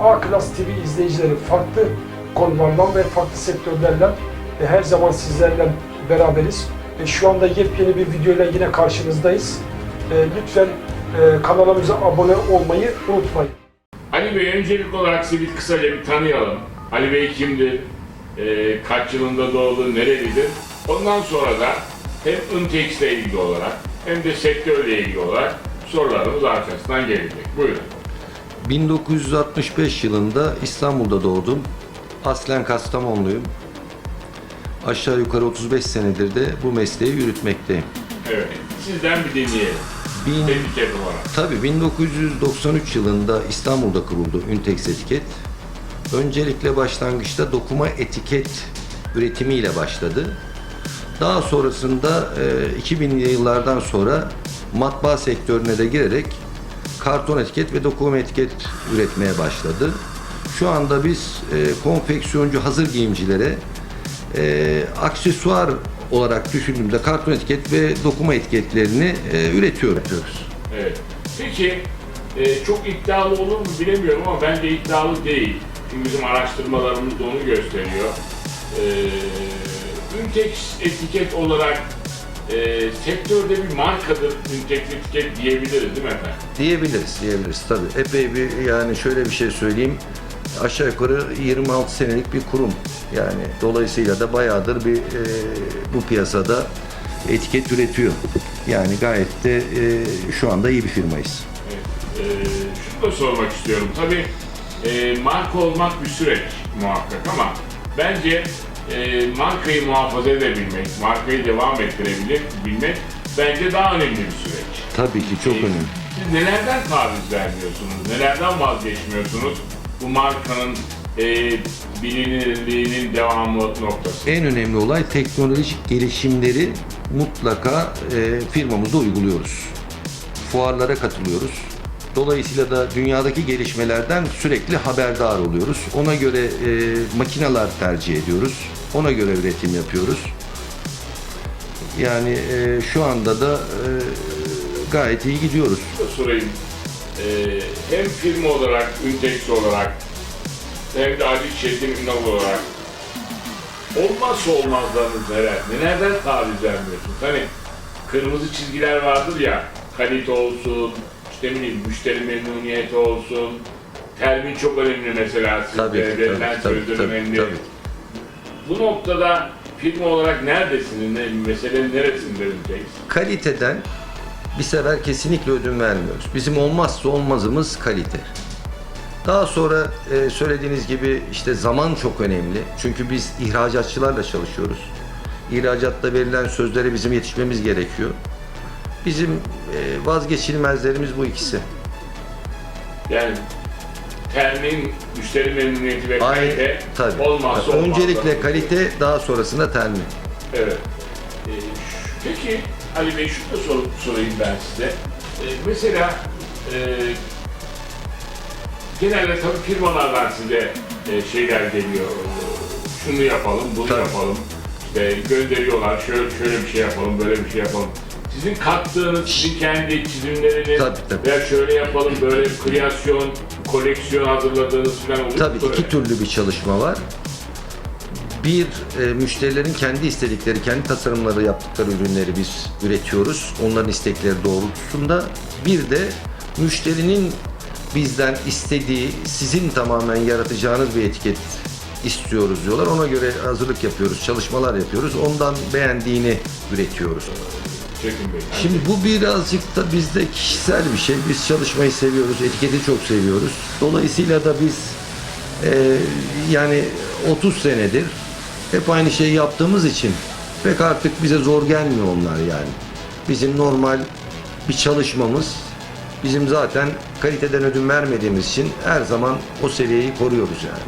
A Klas TV izleyicileri farklı konulardan ve farklı sektörlerden e, her zaman sizlerle beraberiz. E, Şu anda yepyeni bir videoyla yine karşınızdayız. E, Lütfen e, kanalımıza abone olmayı unutmayın. Ali Bey öncelik olarak sizi bir kısaca bir tanıyalım. Ali Bey kimdir? Ee, kaç yılında doğdu? Nerelidir? Ondan sonra da hem Intex ilgili olarak hem de sektörle ilgili olarak sorularımız arkasından gelecek. Buyurun. 1965 yılında İstanbul'da doğdum. Aslen Kastamonluyum. Aşağı yukarı 35 senedir de bu mesleği yürütmekteyim. Evet. Sizden bir dinleyelim. Bin, tabii 1993 yılında İstanbul'da kuruldu Üntex Etiket. Öncelikle başlangıçta dokuma etiket üretimiyle başladı. Daha sonrasında e, 2000'li yıllardan sonra matbaa sektörüne de girerek karton etiket ve dokuma etiket üretmeye başladı. Şu anda biz e, konfeksiyoncu hazır giyimcilere e, aksesuar olarak düşündüğümüzde karton etiket ve dokuma etiketlerini e, üretiyoruz. Evet. Peki e, çok iddialı olur mu bilemiyorum ama bence iddialı değil. Çünkü bizim araştırmalarımız onu gösteriyor. E, Üntex etiket olarak e, sektörde bir markadır Üntex etiket diyebiliriz değil mi efendim? Diyebiliriz, diyebiliriz tabii. Epey bir yani şöyle bir şey söyleyeyim. Aşağı yukarı 26 senelik bir kurum. Yani dolayısıyla da bayağıdır bir e, bu piyasada etiket üretiyor. Yani gayet de e, şu anda iyi bir firmayız. Evet. E, şunu da sormak istiyorum. Tabii e, marka olmak bir süreç muhakkak ama bence e, markayı muhafaza edebilmek, markayı devam ettirebilmek bilmek bence daha önemli bir süreç. Tabii ki çok önemli. Siz nelerden taviz vermiyorsunuz, nelerden vazgeçmiyorsunuz bu markanın e, bilinirliğinin devamı noktası? En önemli olay teknolojik gelişimleri mutlaka e, firmamızda uyguluyoruz. Fuarlara katılıyoruz. Dolayısıyla da dünyadaki gelişmelerden sürekli haberdar oluyoruz. Ona göre e, makineler tercih ediyoruz. Ona göre üretim yapıyoruz. Yani e, şu anda da e, gayet iyi gidiyoruz. Sorayım. E, hem firma olarak, Üntex olarak hem de Ali Çetin Ünal olarak olmazsa olmazlarınız neler? Nelerden taviz vermiyorsunuz? Hani kırmızı çizgiler vardır ya, kalite olsun, işte ne bileyim, müşteri memnuniyeti olsun, termin çok önemli mesela sizde, Tabii verilen tabii, tabii, sözler tabii, önemli. tabii. Bu noktada firma olarak neredesiniz, ne, meselenin neresinde Üntex? kaliteden bir sefer kesinlikle ödün vermiyoruz. Bizim olmazsa olmazımız kalite. Daha sonra e, söylediğiniz gibi işte zaman çok önemli. Çünkü biz ihracatçılarla çalışıyoruz. İhracatta verilen sözlere bizim yetişmemiz gerekiyor. Bizim e, vazgeçilmezlerimiz bu ikisi. Yani termin, müşteri memnuniyeti ve Aynı, kalite tabii. olmazsa Tabii. Öncelikle olmazlarımız. kalite, daha sonrasında termin. Evet. Ee, şu- peki Ali Bey şunu da sor, sorayım ben size. Ee, mesela e, genelde tabii firmalardan size e, şeyler geliyor. Şunu yapalım, bunu Tabii. yapalım. İşte gönderiyorlar, şöyle şöyle bir şey yapalım, böyle bir şey yapalım. Sizin kattığınız, sizin kendi çizimleriniz Tabii, tabii. veya şöyle yapalım, böyle bir kreasyon, koleksiyon hazırladığınız falan oluyor Tabii iki türlü bir çalışma var. Bir, e, müşterilerin kendi istedikleri, kendi tasarımları yaptıkları ürünleri biz üretiyoruz. Onların istekleri doğrultusunda. Bir de müşterinin bizden istediği, sizin tamamen yaratacağınız bir etiket istiyoruz diyorlar. Ona göre hazırlık yapıyoruz, çalışmalar yapıyoruz. Ondan beğendiğini üretiyoruz. Çetin Bey. Şimdi bu birazcık da bizde kişisel bir şey. Biz çalışmayı seviyoruz, etiketi çok seviyoruz. Dolayısıyla da biz e, yani 30 senedir hep aynı şeyi yaptığımız için pek artık bize zor gelmiyor onlar yani. Bizim normal bir çalışmamız bizim zaten kaliteden ödün vermediğimiz için her zaman o seviyeyi koruyoruz yani.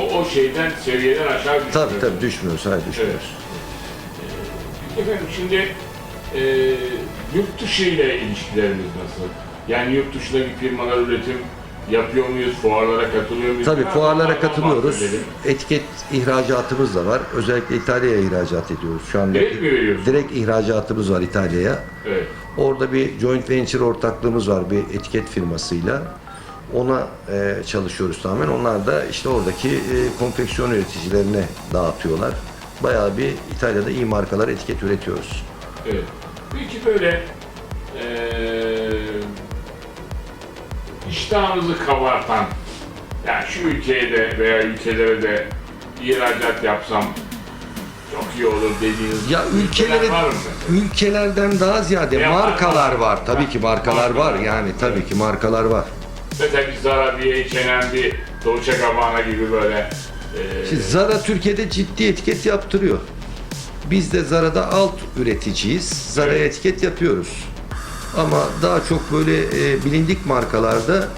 O, o şeyden, seviyeden aşağı düşmüyor. Tabii tabii düşmüyoruz, hayır düşmüyoruz. Evet. Efendim şimdi e, yurt dışı ile ilişkilerimiz nasıl? Yani yurt dışındaki firmalar üretim yapıyor muyuz? Fuarlara katılıyor muyuz? Tabii fuarlara katılıyoruz. Etiket ihracatımız da var. Özellikle İtalya'ya ihracat ediyoruz. Şu anda Direkt mi veriyorsunuz? direkt ihracatımız var İtalya'ya. Evet. Orada bir joint venture ortaklığımız var bir etiket firmasıyla. ona e, çalışıyoruz tamamen. Onlar da işte oradaki e, konfeksiyon üreticilerine dağıtıyorlar. Bayağı bir İtalya'da iyi markalar etiket üretiyoruz. Evet. Peki böyle eee iştahınızı kabartan, yani şu ülkeye de veya ülkelere de ihracat yapsam çok iyi olur dediğiniz Ya ülkelere var mı? ülkelerden daha ziyade Ya var, markalar var. var. Tabii ki markalar var. Markalar. Yani tabii ki markalar var. Mesela bir Zara, bir H&M, bir Dolce Gabbana gibi böyle Şimdi Zara Türkiye'de ciddi etiket yaptırıyor. Biz de Zara'da alt üreticiyiz. Zara'ya Evet. etiket yapıyoruz. Ama daha çok böyle e, bilindik markalarda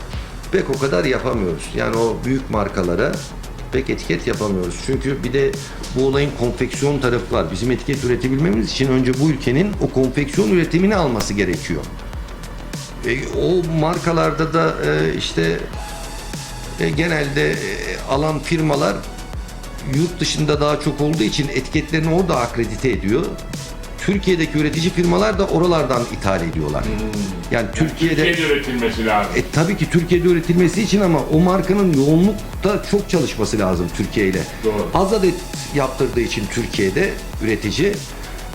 pek o kadar yapamıyoruz. Yani o büyük markalara pek etiket yapamıyoruz. Çünkü bir de bu olayın konfeksiyon tarafı var. Bizim etiket üretebilmemiz için önce bu ülkenin o konfeksiyon üretimini alması gerekiyor. E, o markalarda da e, işte e, genelde e, alan firmalar yurt dışında daha çok olduğu için etiketlerini orada akredite ediyor. Türkiye'deki üretici firmalar da oralardan ithal ediyorlar. Yani Türkiye'de Türkiye'de üretilmesi lazım. e, tabii ki Türkiye'de üretilmesi için ama o markanın yoğunlukta çok çalışması lazım Türkiye ile. Doğru. Az adet yaptırdığı için Türkiye'de üretici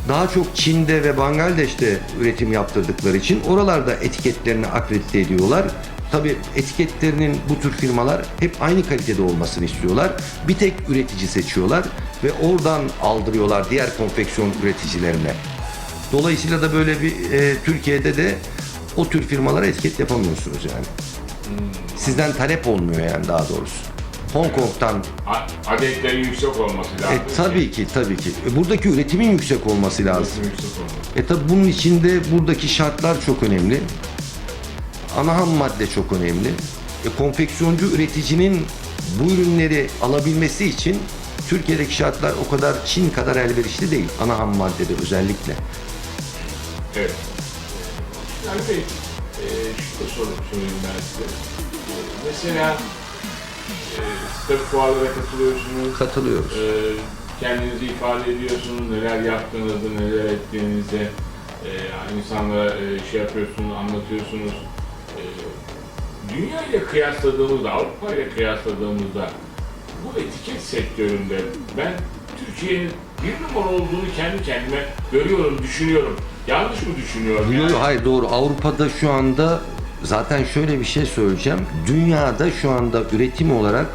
daha çok Çin'de ve Bangladeş'te üretim yaptırdıkları için oralarda etiketlerini akredite ediyorlar. Tabii etiketlerinin bu tür firmalar hep aynı kalitede olmasını istiyorlar. Bir tek üretici seçiyorlar ve oradan aldırıyorlar diğer konfeksiyon üreticilerine. Dolayısıyla da böyle bir e, Türkiye'de de o tür firmalara etiket yapamıyorsunuz yani. Sizden talep olmuyor yani daha doğrusu. Hong Kong'tan A- Adetlerin yüksek olması lazım. e, tabii ki tabii ki. E, buradaki üretimin yüksek olması lazım. Yüksek olması. E tabi bunun içinde buradaki şartlar çok önemli. Ana ham madde çok önemli. E, konfeksiyoncu üreticinin bu ürünleri alabilmesi için Türkiye'deki şartlar o kadar Çin kadar elverişli değil. Ana ham maddede özellikle. Evet. Yani Bey, e, şunu da sorup sorayım ben size. E, mesela e, tabii fuarlara katılıyorsunuz. Katılıyoruz. e, kendinizi ifade ediyorsunuz, neler yaptığınızı, neler ettiğinizi e, insanlara e, şey yapıyorsunuz, anlatıyorsunuz. Dünya ile kıyasladığımızda, Avrupa ile kıyasladığımızda bu etiket sektöründe ben Türkiye'nin bir numara olduğunu kendi kendime görüyorum, düşünüyorum. Yanlış mı düşünüyorum? Yok, yok, hayır doğru. Avrupa'da şu anda zaten şöyle bir şey söyleyeceğim. Dünyada şu anda üretim olarak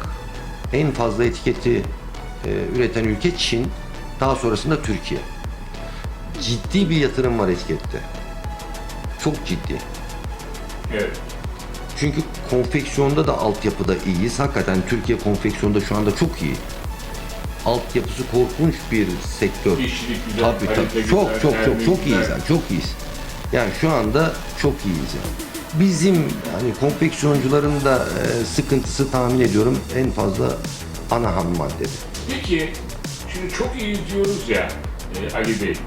en fazla etiketi e, üreten ülke Çin. Daha sonrasında Türkiye. Ciddi bir yatırım var etikette. Çok ciddi. Evet. Çünkü konfeksiyonda da altyapıda iyiyiz. Hakikaten Türkiye konfeksiyonda şu anda çok iyi. Altyapısı korkunç bir sektör. İşçilik güzel, Tabii tabii. güzel, Çok çok çok çok iyiyiz yani. Çok iyiyiz. Yani şu anda çok iyiyiz yani. Bizim hani konfeksiyoncuların da e, sıkıntısı tahmin ediyorum en fazla ana ham maddede. Peki, şimdi çok iyi diyoruz ya e, Ali Bey. E,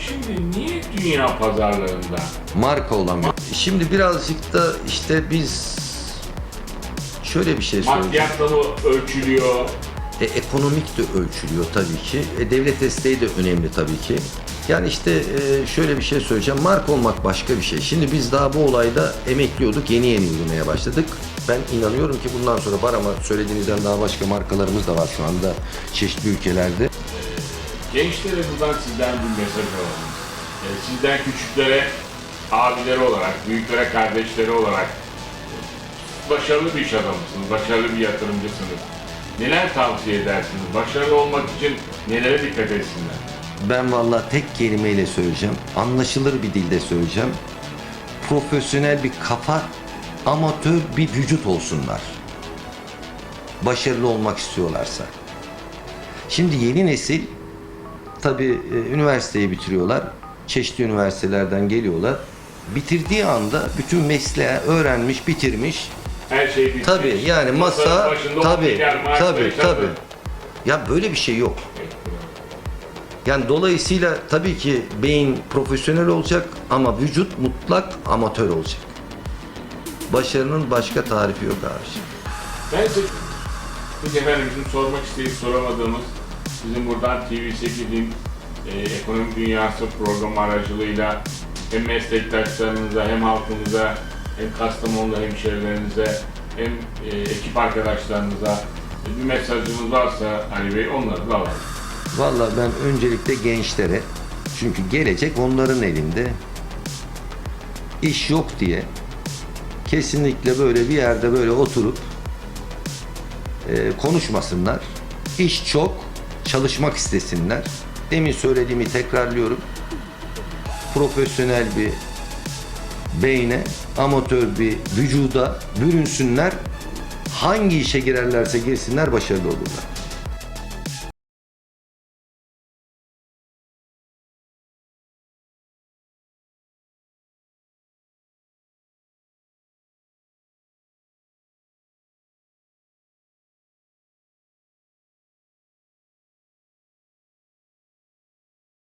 şimdi niye dünya pazarlarında Marka olan bir. Şimdi birazcık da işte biz şöyle bir şey söyleyeceğim. maddiyatla mı ölçülüyor? E, ekonomik de ölçülüyor tabii ki. E, devlet desteği de önemli tabii ki. Yani işte e, şöyle bir şey söyleyeceğim. Marka olmak başka bir şey. Şimdi biz daha bu olayda emekliyorduk. Yeni yeni yürümeye başladık. Ben inanıyorum ki bundan sonra var ama söylediğinizden daha başka markalarımız da var şu anda çeşitli ülkelerde. Gençlere buradan sizden bir mesaj alalım. E, sizden küçüklere abileri olarak, büyüklere kardeşleri olarak başarılı bir iş adamısınız, başarılı bir yatırımcısınız. Neler tavsiye edersiniz? Başarılı olmak için nelere dikkat etsinler? Ben vallahi tek kelimeyle söyleyeceğim. Anlaşılır bir dilde söyleyeceğim. Profesyonel bir kafa, amatör bir vücut olsunlar. Başarılı olmak istiyorlarsa. Şimdi yeni nesil tabii e, üniversiteyi bitiriyorlar. Çeşitli üniversitelerden geliyorlar. Bitirdiği anda bütün mesleği öğrenmiş, bitirmiş. Her şey bitmiş. Tabii yani masa tabii tabii tabii. Ya böyle bir şey yok. Yani dolayısıyla tabii ki beyin profesyonel olacak ama vücut mutlak amatör olacak. Başarının başka tarifi yok abi. Ben size Peki efendim bizim sormak isteyip soramadığımız bizim buradan TV8'in e, ekonomi dünyası programı aracılığıyla hem meslektaşlarınıza hem halkımıza hem Kastamonu hemşerilerinize hem e, ekip arkadaşlarınıza bir mesajınız varsa Ali Bey onları da alalım. Valla ben öncelikle gençlere çünkü gelecek onların elinde iş yok diye kesinlikle böyle bir yerde böyle oturup e, konuşmasınlar. İş çok, çalışmak istesinler. Demin söylediğimi tekrarlıyorum. Profesyonel bir beyne, amatör bir vücuda bürünsünler. Hangi işe girerlerse girsinler başarılı olurlar.